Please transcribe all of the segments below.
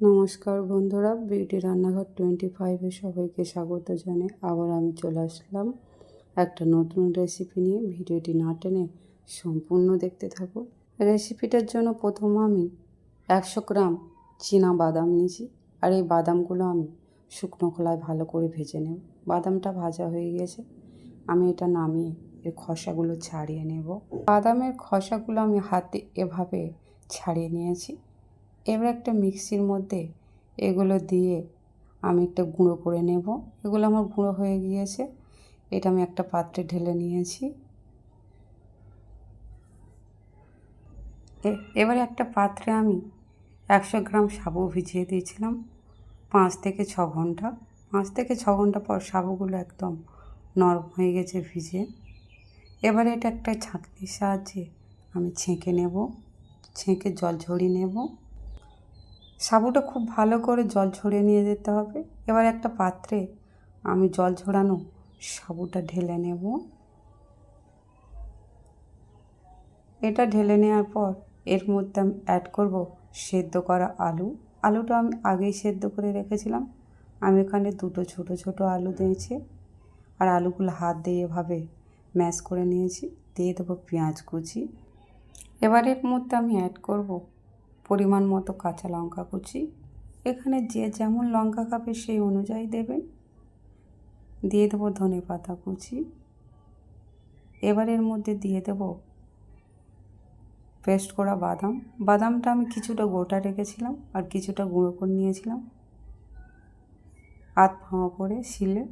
নমস্কার বন্ধুরা, বিউটি রান্নাঘর টোয়েন্টি ফাইভে সবাইকে স্বাগত জানাই আবার আমি চলে আসলাম একটা নতুন রেসিপি নিয়ে। ভিডিওটি না টেনে সম্পূর্ণ দেখতে থাকো রেসিপিটার জন্য প্রথম আমি একশো গ্রাম চীনা বাদাম নিয়েছি আর এই বাদামগুলো আমি শুকনো খোলায় ভালো করে ভেজে নেব। বাদামটা ভাজা হয়ে গেছে, আমি এটা নামিয়ে এর খসাগুলো ছাড়িয়ে নেব। বাদামের খসাগুলো আমি হাতে এভাবে ছাড়িয়ে নিয়েছি। এবার একটা মিক্সির মধ্যে এগুলো দিয়ে আমি একটা গুঁড়ো করে নেব। এগুলো আমার গুঁড়ো হয়ে গিয়েছে। এটা আমি একটা পাত্রে ঢেলে নিয়েছি। এবারে একটা পাত্রে আমি একশো গ্রাম সাবু ভিজিয়ে দিয়েছিলাম পাঁচ থেকে ছ ঘণ্টা। পাঁচ থেকে ছ ঘণ্টা পর সাবুগুলো একদম নরম হয়ে গেছে ভিজে। এবারে এটা একটা ছাঁকনির সাহায্যে আমি ছেঁকে নেব। ছেঁকে জল ঝরিয়ে নেব। সাবুটা খুব ভালো করে জল ঝরিয়ে নিয়ে যেতে হবে। এবার একটা পাত্রে আমি জল ঝরানো সাবুটা ঢেলে নেব। এটা ঢেলে নেওয়ার পর এর মধ্যে আমি অ্যাড করব সেদ্ধ করা আলু। আলুটা আমি আগেই সেদ্ধ করে রেখেছিলাম। আমি এখানে দুটো ছোট ছোট আলু দিয়েছি আর আলুগুলো হাত দিয়ে এভাবে ম্যাশ করে নিয়েছি। দিয়ে দেবো পেঁয়াজ কুচি। এবার এর মধ্যে আমি অ্যাড করব পরিমাণ মতো কাঁচা লঙ্কা কুচি। এখানে যে যেমন লঙ্কা খাবে সেই অনুযায়ী দেবেন। দিয়ে দেবো ধনে পাতা কুচি। এবার এর মধ্যে দিয়ে দেব পেস্ট করা বাদাম। বাদামটা আমি কিছুটা গোটা রেখেছিলাম আর কিছুটা গুঁড়ো করে নিয়েছিলাম। আধ ভাঙা করে শিলে।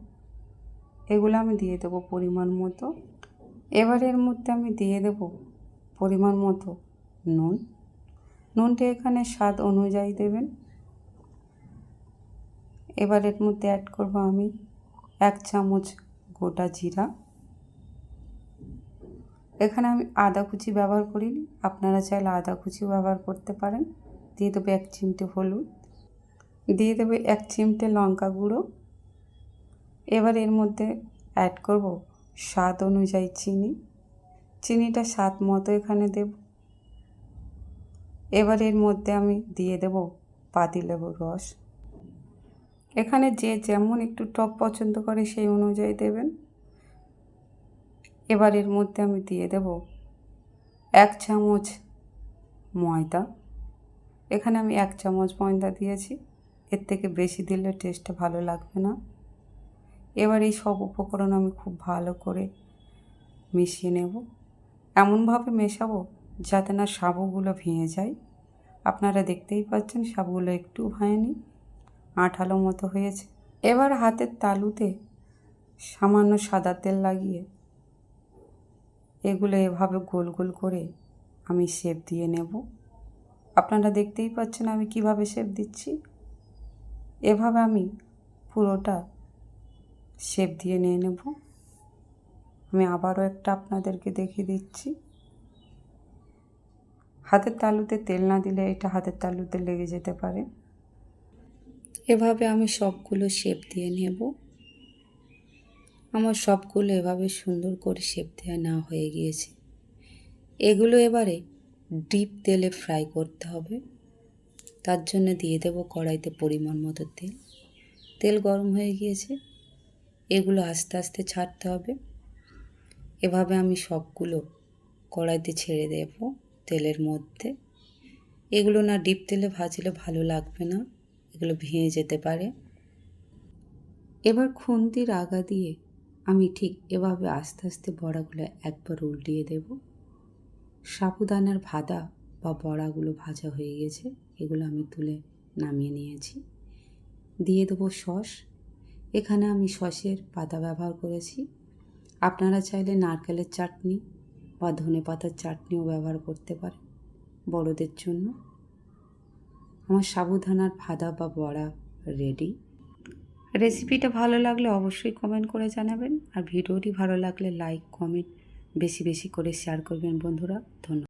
এগুলো আমি দিয়ে দেবো পরিমাণ মতো। এবার এর মধ্যে আমি দিয়ে দেব পরিমাণ মতো নুন। নুনটা এখানে স্বাদ অনুযায়ী দেবেন। এবার এর মধ্যে অ্যাড করব আমি এক চামচ গোটা জিরা। এখানে আমি আদা কুচি ব্যবহার করিনি, আপনারা চাইলে আদা কুচিও ব্যবহার করতে পারেন। দিয়ে দেবো এক চিমটে হলুদ, দিয়ে দেবো এক চিমটে লঙ্কা গুঁড়ো। এবার এর মধ্যে অ্যাড করব স্বাদ অনুযায়ী চিনি। চিনিটা স্বাদ মতো এখানে দেব। এবার এর মধ্যে আমি দিয়ে দেব পাতিলেবুর রস। এখানে যে যেমন একটু টক পছন্দ করে সেই অনুযায়ী দেবেন। এবার এর মধ্যে আমি দিয়ে দেব এক চামচ ময়দা। এখানে আমি এক চামচ ময়দা দিয়েছি। এর থেকে বেশি দিলে টেস্টটা ভালো লাগবে না। এবার এই সব উপকরণ আমি খুব ভালো করে মিশিয়ে নেব। এমনভাবে মেশাবো যাতে না সাবুগুলো ভেঙে যায়। আপনারা দেখতেই পাচ্ছেন সাবুগুলো একটু ভাঙেনি, আঠালো মতো হয়েছে। এবার হাতের তালুতে সামান্য সাদা তেল লাগিয়ে এগুলো এভাবে গোল গোল করে আমি শেপ দিয়ে নেব। আপনারা দেখতেই পাচ্ছেন আমি কীভাবে শেপ দিচ্ছি। এভাবে আমি পুরোটা শেপ দিয়ে নিয়ে নেব। আমি আবারও একটা আপনাদেরকে দেখিয়ে দিচ্ছি। হাতের তালুতে তেল না দিলে এটা হাতের তালুতে লেগে যেতে পারে। এভাবে আমি সবগুলো শেপ দিয়ে নেব। আমার সবগুলো এভাবে সুন্দর করে শেপ দেওয়া না হয়ে গিয়েছে। এগুলো এবারে ডিপ তেলে ফ্রাই করতে হবে। তার জন্য দিয়ে দেবো কড়াইতে পরিমাণ মতো তেল। তেল গরম হয়ে গিয়েছে। এগুলো আস্তে আস্তে ছাড়তে হবে। এভাবে আমি সবগুলো কড়াইতে ছেড়ে দেব। তেলের মধ্যে। এগুলো না ডিপ তেলে ভাজলে ভালো লাগবে না, এগুলো ভেঙে যেতে পারে। এবার খুন্তির আগা দিয়ে আমি ঠিক এভাবে আস্তে আস্তে বড়াগুলো একবার উল্টিয়ে দেব। সাবুদানার ভাদা বা বড়াগুলো ভাজা হয়ে গেছে, এগুলো আমি তুলে নামিয়ে নিয়েছি। দিয়ে দেবো সস। এখানে আমি সসের পাতা ব্যবহার করেছি। আপনারা চাইলে নারকেলের চাটনি বা ধনে পাতার চাটনিও ব্যবহার করতে পারেন বড়দের জন্য। আমার সাবুদানার ফাদা বা বড়া রেডি রেসিপিটা ভালো লাগলে অবশ্যই কমেন্ট করে জানাবেন। আর ভিডিওটি ভালো লাগলে লাইক কমেন্ট বেশি বেশি করে শেয়ার করবেন বন্ধুরা। ধন্যবাদ।